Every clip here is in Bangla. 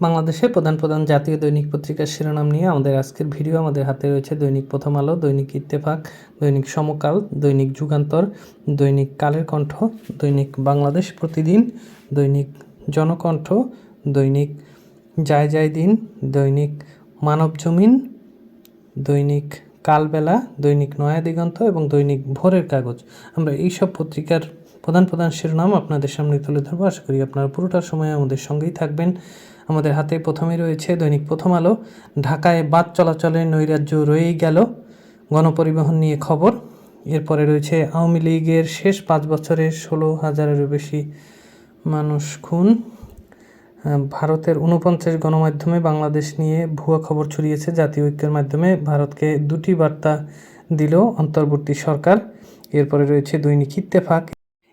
বাংলাদেশের প্রধান প্রধান জাতীয় দৈনিক পত্রিকার শিরোনাম নিয়ে আমাদের আজকের ভিডিও। আমাদের হাতে রয়েছে দৈনিক প্রথম আলো, দৈনিক ইত্তেফাক, দৈনিক সমকাল, দৈনিক যুগান্তর, দৈনিক কালের কণ্ঠ, দৈনিক বাংলাদেশ প্রতিদিন, দৈনিক জনকণ্ঠ, দৈনিক যায় যায় দিন, দৈনিক মানব জমিন, দৈনিক কালবেলা, দৈনিক নয়া দিগন্ত এবং দৈনিক ভোরের কাগজ। আমরা এই সব পত্রিকার প্রধান প্রধান শিরোনাম আপনাদের সামনে তুলে ধরবো। আশা করি আপনারা পুরোটার সময় আমাদের সঙ্গেই থাকবেন। আমাদের হাতে প্রথমে রয়েছে দৈনিক প্রথম আলো। ঢাকায় বাদ চলাচলে নৈরাজ্য রয়েই গেল। গণপরিবহন নিয়ে খবর। এরপরে রয়েছে আওয়ামী লীগের শেষ পাঁচ বছরে ষোলো হাজারেরও বেশি মানুষ খুন। ভারতের উনপঞ্চাশ গণমাধ্যমে বাংলাদেশ নিয়ে ভুয়া খবর ছড়িয়েছে জাতীয় ঐক্যের মাধ্যমে। ভারতকে দুটি বার্তা দিল অন্তর্বর্তী সরকার। এরপরে রয়েছে দৈনিক ইত্তেফাক।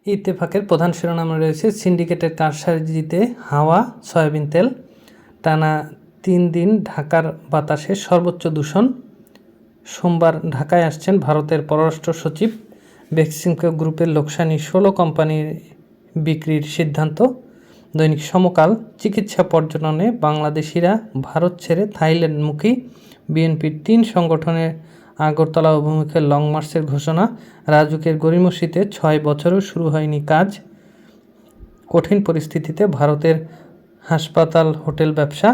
ইত্তেফাকের প্রধান শিরোনামে রয়েছে, সিন্ডিকেটের কারসাজিতে হাওয়া, সয়াবিন তেল। টানা তিন দিন ঢাকার বাতাসে সর্বোচ্চ দূষণ। সোমবার ঢাকায় আসছেন ভারতের পররাষ্ট্র সচিব। বেক্সিমকো গ্রুপের লোকসানি ষোলো কোম্পানির বিক্রির সিদ্ধান্ত। দৈনিক সমকাল, চিকিৎসা পর্যটনে বাংলাদেশিরা ভারত ছেড়ে থাইল্যান্ডমুখী। বিএনপির তিন সংগঠনের আগরতলা অভিমুখে লং মার্চের ঘোষণা। রাজুকের গরিমসিতে ছয় বছরও শুরু হয়নি কাজ। কঠিন পরিস্থিতিতে ভারতের হাসপাতাল, হোটেল ব্যবসা,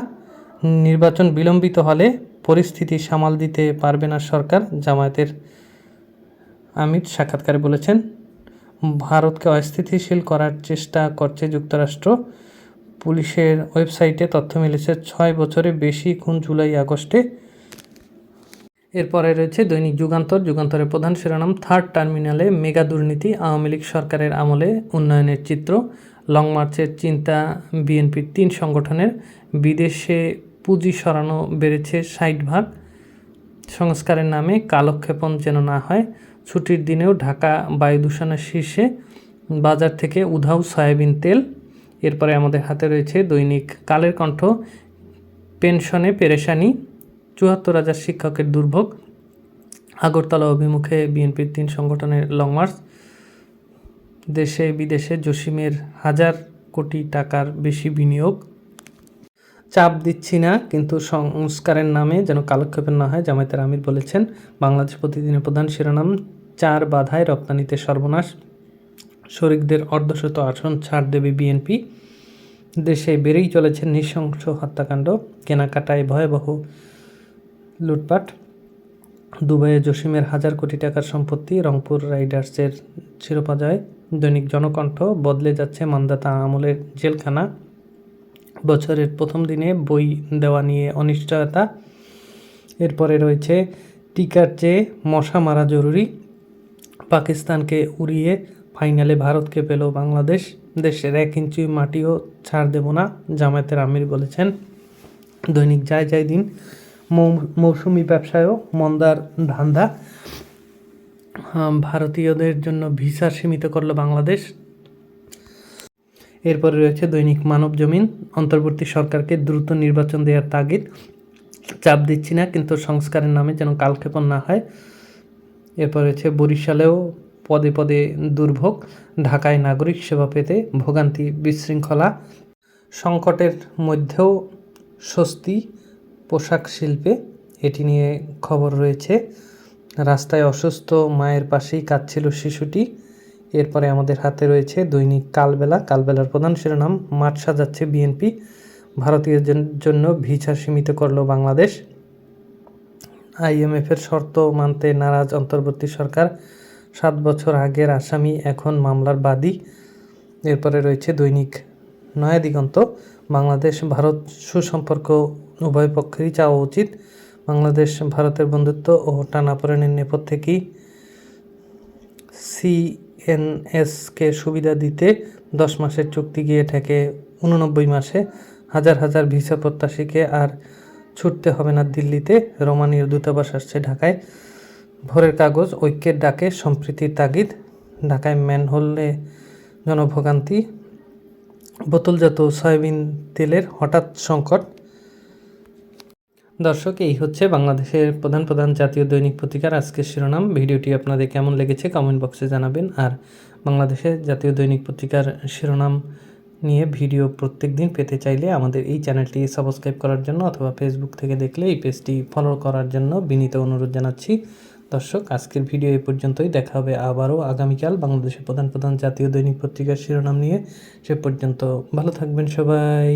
নির্বাচন বিলম্বিত হলে পরিস্থিতি সামাল দিতে পারবে না সরকার, জামায়াতের। আমির সাক্ষাৎকারে বলেছেন, ভারতকে অস্থিতিশীল করার চেষ্টা করছে যুক্তরাষ্ট্র। পুলিশের ওয়েবসাইটে তথ্য মিলেছে, ছয় বছরে বেশি খুন জুলাই, আগস্টে। এরপরে রয়েছে দৈনিক যুগান্তর। যুগান্তরের প্রধান শিরোনাম, থার্ড টার্মিনালে মেগা দুর্নীতি, আওয়ামী লীগ সরকারের আমলে উন্নয়নের চিত্র। লং মার্চের চিন্তা, বিএনপির তিন সংগঠনের বিদেশে পুঁজি সরানো বেড়েছে ষাট ভাগ। সংস্কারের নামে কালক্ষেপণ যেন না হয়, ছুটির দিনেও ঢাকা বায়ু দূষণের শীর্ষে বাজার থেকে উধাও সয়াবিন তেল। এরপরে আমাদের হাতে রয়েছে দৈনিক কালের কণ্ঠ, পেনশনে পেরেশানি, চুয়াত্তর হাজার শিক্ষকের দুর্ভোগ। আগরতলা অভিমুখে বিএনপির তিন সংগঠনের লং মার্চ দেশে বিদেশে জসিমের হাজার কোটি টাকার বেশি বিনিয়োগ। চাপ দিচ্ছি না, কিন্তু সংস্কারের নামে যেন কালক্ষেপের না হয় জামায়াতের আমির বলেছেন, বাংলাদেশ প্রতিদিনের প্রধান শিরোনাম, চার বাধায় রপ্তানিতে সর্বনাশ। শরিকদের অর্ধশত আসন ছাড় দেবে বিএনপি। দেশে বেড়েই চলেছে নৃশংস হত্যাকাণ্ড, কেনাকাটায় ভয়াবহ লুটপাট। দুবাইয়ে জসিমের হাজার কোটি টাকার সম্পত্তি রংপুর রাইডার্সের শিরোপা জয়। দৈনিক জনকণ্ঠ বদলে যাচ্ছে মান্দাতা আমলের জেলখানা। বছরের প্রথম দিনে বই দেওয়া নিয়ে অনিশ্চয়তা। এরপরে রয়েছে, টিকার চেয়ে মশা মারা জরুরি। পাকিস্তানকে উড়িয়ে ফাইনালে ভারতকে পেল বাংলাদেশ। দেশের এক ইঞ্চি মাটিও ছাড় দেব না, জামায়াতের আমির বলেছেন। দৈনিক যায় যায় দিন মৌসুমি ব্যবসায়ও মন্দার ধান্দা। ভারতীয়দের জন্য ভিসা সীমিত করল বাংলাদেশ। এরপরে রয়েছে দৈনিক মানব জমিন। অন্তর্বর্তী সরকারকে দ্রুত নির্বাচন দেওয়ার তাগিদ। চাপ দিচ্ছি না, কিন্তু সংস্কারের নামে যেন কালক্ষেপণ না হয়। এরপর রয়েছে বরিশালেও পদে পদে দুর্ভোগ। ঢাকায় নাগরিক সেবা পেতে ভোগান্তি বিশৃঙ্খলা। সংকটের মধ্যেও স্বস্তি পোশাক শিল্পে এটি নিয়ে খবর রয়েছে। রাস্তায় অসুস্থ, মায়ের পাশেই কাঁদছিল শিশুটি। এরপরে আমাদের হাতে রয়েছে দৈনিক কালবেলা। কালবেলার প্রধান শিরোনাম, মাঠ সাজাচ্ছে বিএনপি। ভারতীয়দের জন্য ভিসা সীমিত করল বাংলাদেশ। আইএমএফের শর্ত মানতে নারাজ অন্তর্বর্তী সরকার। সাত বছর আগের আসামি এখন মামলার বাদী। এরপরে রয়েছে দৈনিক নয়া দিগন্ত। বাংলাদেশ ভারত সুসম্পর্ক উভয় পক্ষেরই চাওয়া উচিত। বাংলাদেশ, ভারতের বন্ধুত্ব ও টানাপোড়েনের নেপথ্যে কি সিএনএসকে সুবিধা দিতে দশ মাসের চুক্তি গিয়ে ঠেকে উননব্বই মাসে হাজার হাজার ভিসা প্রত্যাশীকে আর ছুটতে হবে না দিল্লিতে? রোমানীয় দূতাবাস আসছে ঢাকায়। ভোরের কাগজ, ঐক্যের ডাকে সম্প্রীতির তাগিদ, ঢাকায় ম্যানহোলে জনভোগান্তি, বোতলজাত সয়াবিন তেলের হঠাৎ সংকট দর্শক, এই হচ্ছে বাংলাদেশের প্রধান প্রধান জাতীয় দৈনিক পত্রিকার আজকের শিরোনাম। ভিডিওটি আপনাদের কেমন লেগেছে কমেন্ট বক্সে জানাবেন। আর বাংলাদেশের জাতীয় দৈনিক পত্রিকার শিরোনাম নিয়ে ভিডিও প্রত্যেক দিন পেতে চাইলে আমাদের এই চ্যানেলটি সাবস্ক্রাইব করার জন্য অথবা ফেসবুক থেকে দেখলে এই পেজটি ফলো করার জন্য বিনীত অনুরোধ জানাচ্ছি। দর্শক, আজকের ভিডিও এই পর্যন্তই। দেখা হবে আবারও আগামীকাল বাংলাদেশের প্রধান প্রধান জাতীয় দৈনিক পত্রিকার শিরোনাম নিয়ে। সে পর্যন্ত ভালো থাকবেন সবাই।